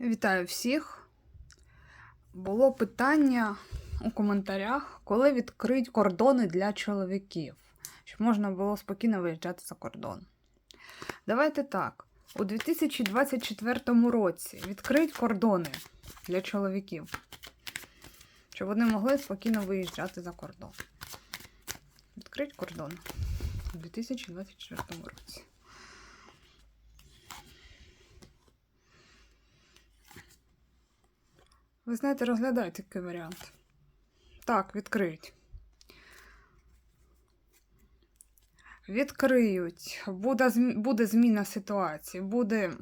Вітаю всіх. Було питання у коментарях, коли відкрить кордони для чоловіків, щоб можна було спокійно виїжджати за кордон. Давайте так. У 2024 році відкрить кордони для чоловіків, щоб вони могли спокійно виїжджати за кордон. Відкрить кордон у 2024 році. Ви знаєте, розглядайте такий варіант. Так, відкриють. Відкриють. Буде, буде зміна ситуації. Буде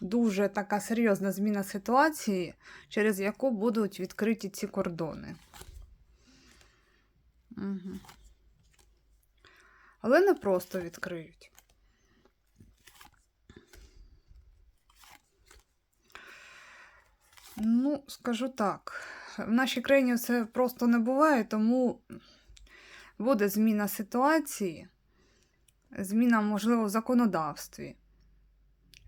дуже така серйозна зміна ситуації, через яку будуть відкриті ці кордони. Угу. Але не просто відкриють. Ну, скажу так. В нашій країні це просто не буває, тому буде зміна ситуації, зміна, можливо, в законодавстві,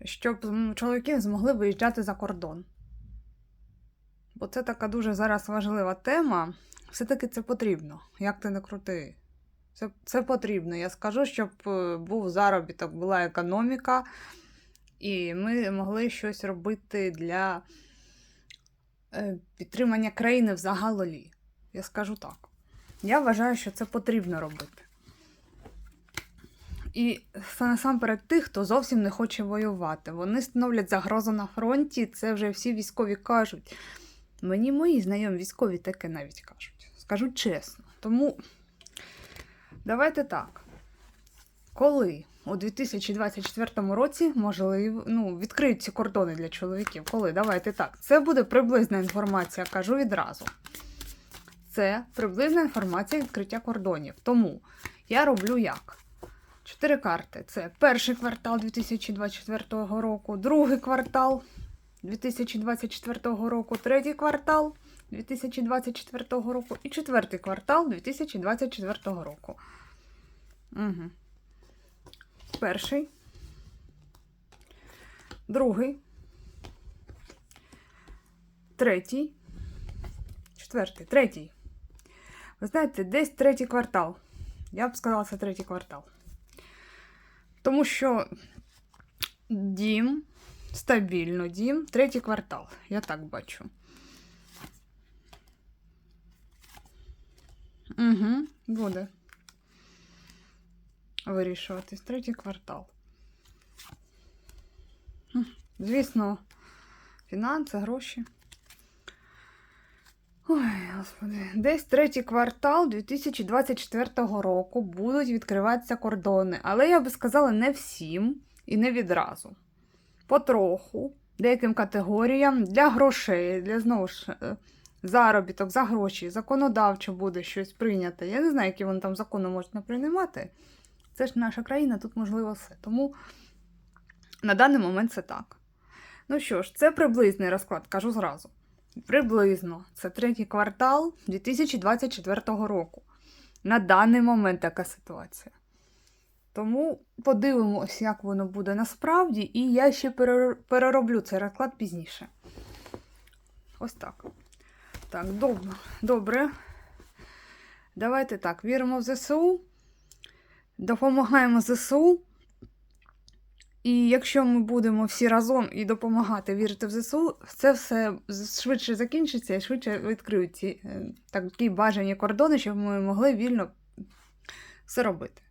щоб чоловіки змогли виїжджати за кордон. Бо це така дуже зараз важлива тема. Все-таки це потрібно, як ти не крути. Це, це потрібно. Я скажу, щоб е, був заробіток, була економіка, і ми могли щось робити для підтримання країни взагалом. Я скажу так. Я вважаю, що це потрібно робити. І насамперед тих, хто зовсім не хоче воювати. Вони становлять загрозу на фронті, це вже всі військові кажуть. Мені мої знайомі військові таке навіть кажуть. Скажу чесно. Тому давайте так. Коли у 2024 році можливо, ну, відкриють ці кордони для чоловіків? Коли? Давайте так. Це буде приблизна інформація, кажу відразу. Це приблизна інформація відкриття кордонів. Тому я роблю як? Чотири карти. Це перший квартал 2024 року, другий квартал 2024 року, третій квартал 2024 року і четвертий квартал 2024 року. Угу. Перший. Другий. Третій. Четвертий. Третій. Ви знаєте, десь третій квартал. Я б сказала, це третій квартал. Тому що дім, стабільно дім, третій квартал. Я так бачу. Угу, буде вирішуватись. Третій квартал. Звісно, фінанси, гроші. Ой, господи. Десь третій квартал 2024 року будуть відкриватися кордони. Але я би сказала, не всім і не відразу. Потроху, деяким категоріям для грошей, для знову ж е, заробіток за гроші, законодавчо буде щось прийняте. Я не знаю, які вони там закони можуть приймати. Це ж наша країна, тут можливо все. Тому на даний момент це так. Ну що ж, це приблизний розклад, кажу зразу. Приблизно це третій квартал 2024 року. На даний момент така ситуація. Тому подивимось, як воно буде насправді, і я ще перероблю цей розклад пізніше. Ось так. Так, добре. Давайте так, віримо в ЗСУ, допомагаємо ЗСУ. І якщо ми будемо всі разом і допомагати вірити в ЗСУ, це все швидше закінчиться і швидше відкриють ці е, такі бажані кордони, щоб ми могли вільно все робити.